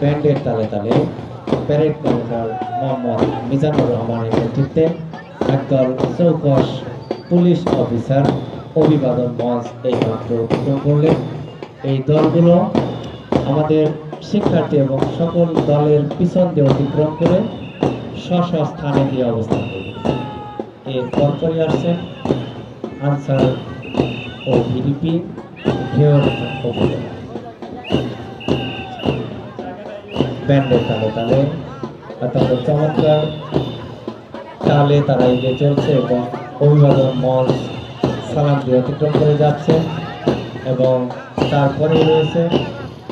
ব্যান্ডের তালে তালে প্যারেড কমান্ডার মোহাম্মদ মিজানুর রহমানের নেতৃত্বে একদল চৌকস পুলিশ অফিসার অভিবাদন মঞ্চ এই মাত্র অতিক্রম করলেন। এই দলগুলো আমাদের শিক্ষার্থী এবং সকল দলের পিছন দিয়ে অতিক্রম করে স্ব স্থানে গিয়ে অবস্থান করবে এর পরপরই আসছেন আনসার ও ভিডিপি ঘেয়র ব্যান্ডের তালে তালে অত্যন্ত চমৎকার তালে তারা এগিয়ে চলছে এবং অভিবাদন মল সালাম দিয়ে অতিক্রম করে যাচ্ছে এবং তারপরে রয়েছে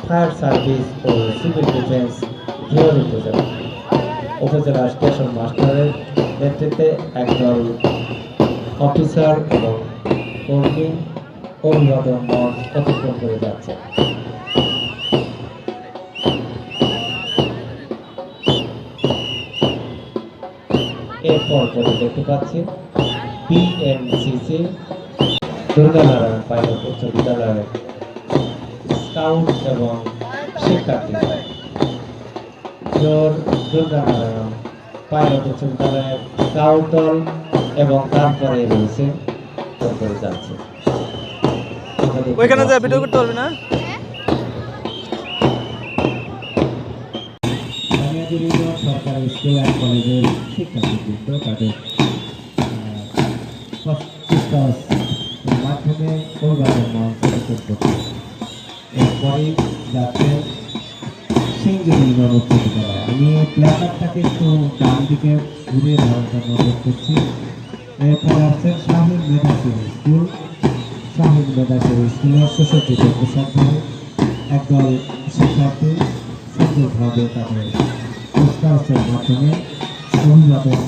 ফায়ার সার্ভিস ও সিভিল ডিফেন্স ঘিওর উপজেলা। উপজেলা স্টেশন মাস্টারের নেতৃত্বে একদল অফিসার এবং কর্মী অভিবাদন মঞ্চ অতিক্রম করে যাচ্ছে। পরে দেখতে পাচ্ছি। বিএনসিসি দুর্গানারায়ণ পাইলট উচ্চ বিদ্যালয়ের স্কাউট এবং শিক্ষার্থী। জোর দুর্গানারায়ণ পাইলট উচ্চ বিদ্যালয়ের স্কাউট দল এবং তারপরে রয়েছে যাচ্ছে। ওইখানে ভিডিও করতে পারবি না? বানিয়াজুড়ির সরকারি স্কুল অ্যান্ড কলেজের শিক্ষার্থীবৃন্দ তাদের মাধ্যমে অভিভাবক মঞ্চ প্রস্তুত করছে এরপরেই যাচ্ছে সিঙ্গিল ইউনিয়ন উচ্চ আমি প্ল্যাকারটাকে একটু ডান দিকে ঘুরে দেওয়ার জন্য অনুরোধ করছি এরপর আসছে শাহিদ মেধাসুর স্কুল শাহিদ মেধাসুর স্কুলের সুসজ্জিত পোশাক একদল শিক্ষার্থী সুন্দরভাবে তাদের পুরস্কারের মাধ্যমে অভিভাবক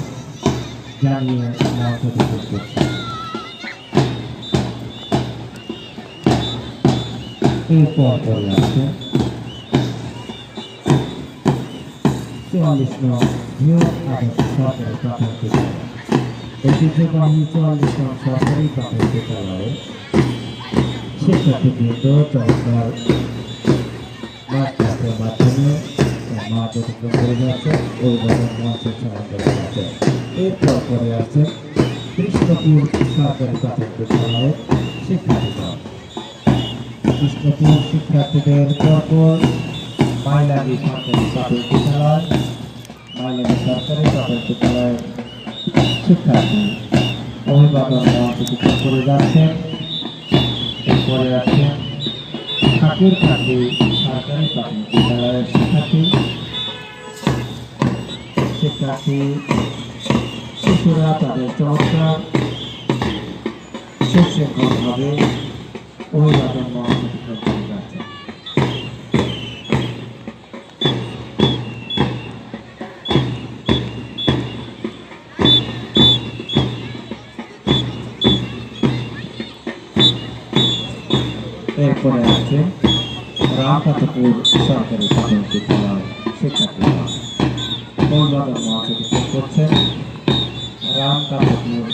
জানিয়ে মঞ্চ প্রস্তুত করছে এরপর পরে আছে চুয়াল্লিশ নং নিউ আদর্শ সরকারি প্রাথমিক বিদ্যালয় ঐতিহ্যবাহী চুয়াল্লিশ নং সরকারি প্রাথমিক বিদ্যালয়ে শিক্ষার্থীবৃন্দ চমৎকার মাঠ অতিক্রম করে যাচ্ছে অভিভাবক মঞ্চের সমাধান করে যাচ্ছে এরপর পরে আছে কৃষ্ণপুর সরকারি প্রাথমিক বিদ্যালয়ের শিক্ষার্থীরা কৃষ্ণপুর শিক্ষার্থীদের পরপর মাইলাগি সরকারি প্রাথমিক বিদ্যালয় মাইলাগি সরকারি প্রাথমিক বিদ্যালয়ের শিক্ষার্থী অভিভাবক মঞ্চ অতিক্রম করে যাচ্ছে এরপরে আছে ঠাকুরখান্ডি সরকারি প্রাথমিক বিদ্যালয়ের শিক্ষার্থী শিক্ষার্থী শিশুরা তাদের চমৎকার সুশৃঙ্খলভাবে অভিবাদন মঞ্চ অতিক্রম করে যাচ্ছে এরপরে আছে রামপাতপুর সরকারি প্রাথমিক বিদ্যালয় শিক্ষার্থীরা অভিবাদন মঞ্চ অতিক্রম করছেন রামকাতপুর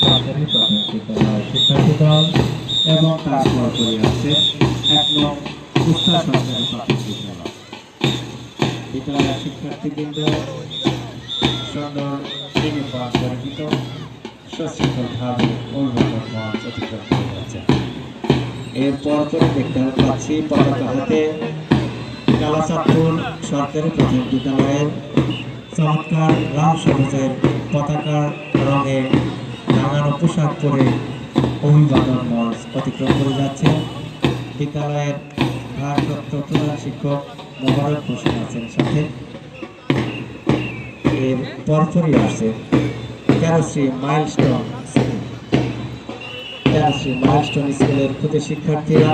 সরকারি প্রাথমিক বিদ্যালয় শিক্ষার্থী দল এবং তারপর পরে আছে এক নং উস্তা সরকারি প্রাথমিক বিদ্যালয়। এরপর দেখতে পাচ্ছি পতাকা হাতে কালাচাঁদপুর সরকারি প্রাথমিক বিদ্যালয়ের চমৎকার লাল সবুজের পতাকার রঙে রাঙানো পোশাক পরে অভিবাদন মঞ্চ অতিক্রম করে যাচ্ছে। বিদ্যালয়ের ভারপ্রাপ্ত প্রধান শিক্ষক মোবারক হোসেন আছেন সাথে। এর পরপরই আসছে তেরোশ্রী মাইলস্টোন তেরোশ্রী মাইলস্টোন স্কুলের ক্ষুদে শিক্ষার্থীরা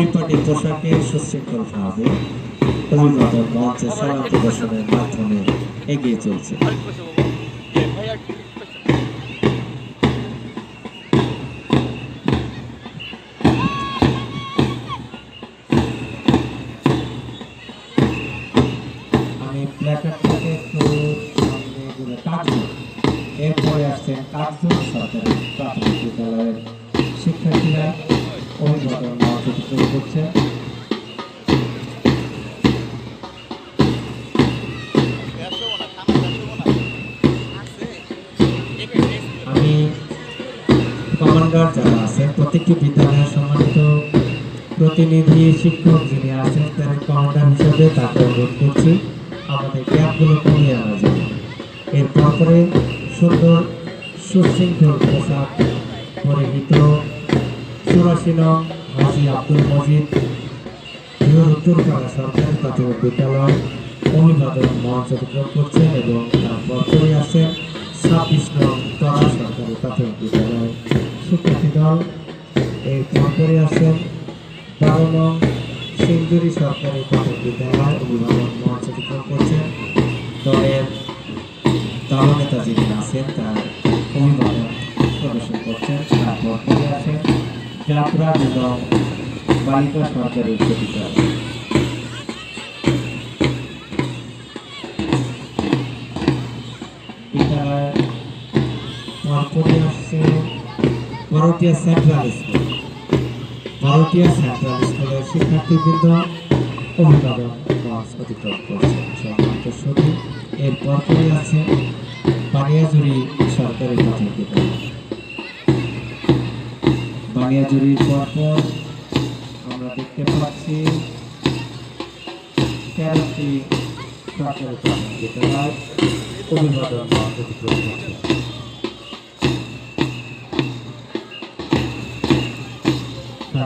পরিপাটি পোশাকে সুশৃঙ্খলভাবে অভিবাদন মঞ্চে সালাম প্রদর্শনের মাধ্যমে এগিয়ে চলছে। আমি এরপরে আসছেন কাকজুল সরকারি প্রতিনিধি শিক্ষক যিনি আছেন প্যারেড কমান্ডার হিসেবে তাকে অনুরোধ করছি। আমাদের ক্যাম্পগুলো কমিয়ে আনা যাবে এরপর সুন্দর সুশৃঙ্খল পোশাক পরিহিত চুরাশি নং হাজি আব্দুল মজিদ উত্তরপাড়া সরকারি প্রাথমিক বিদ্যালয় অভিবাদন মঞ্চ অতিক্রম করছেন এবং তারপর চলে আসেন ছাব্বিশ নং তরা সরকারি প্রাথমিক বিদ্যালয়। শিক্ষার্থী দল, এরপর করে আসেন বারো নং সিন্দুরি সরকারি প্রাথমিক বিদ্যালয় অভিভাবক মঞ্চ অতিক্রম করছেন। দলের দলনেতা যিনি আছেন, তার অভিভাবক প্রদর্শন করছেন তারপর করে আসেন। যাত্রা এবং বালিকা সরকারি উচ্চ বিদ্যালয় বিদ্যালয়ের তারপরে আসছে। Central school. ভারতীয় সেন্ট্রাল স্কুলের শিক্ষার্থীবৃন্দ, অভিভাবক অতিক্রম করছেন সম্মানিত শুধু এরপর পরে আছে বানিয়াজুরি সরকারি প্রাথমিক বিদ্যালয় বানিয়াজুরির পরপর আমরা দেখতে পাচ্ছি তেরোটি সরকারি প্রাথমিক বিদ্যালয় ক্লাস অতিক্রম করছে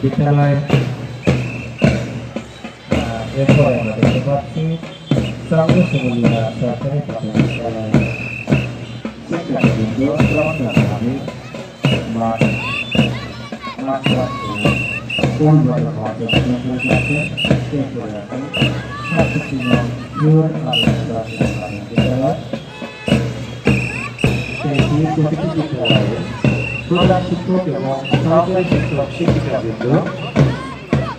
বিদ্যালয়ের আহ, এরপরে আমরা দেখতে পাচ্ছি চন্দ্রশমলিয়া সরকারি প্রাথমিক বিদ্যালয় শিক্ষার্থীবৃন্দ চমৎকারভাবে মাঠ মাঠ অভিভাবক মঞ্চ অতিক্রম করে যাচ্ছেন এরপরে আছেন সাতষট্টি নং পিওর আলোচনা প্রাথমিক বিদ্যালয় এটি প্রতিটি বিদ্যালয়ে প্রধান শিক্ষক এবং সহকারী শিক্ষক শিক্ষিকাবৃন্দ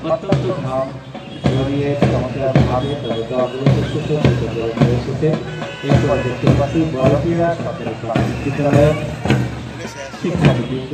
অত্যন্ত ঘাম জড়িয়ে চমৎকারভাবে তাদের দলগুলোকে সুসজ্জিত করে নিয়ে এসেছে এরপর দেখতে পাচ্ছি বড়পিয়া সরকারি প্রাথমিক বিদ্যালয়ের সুসজ্জিত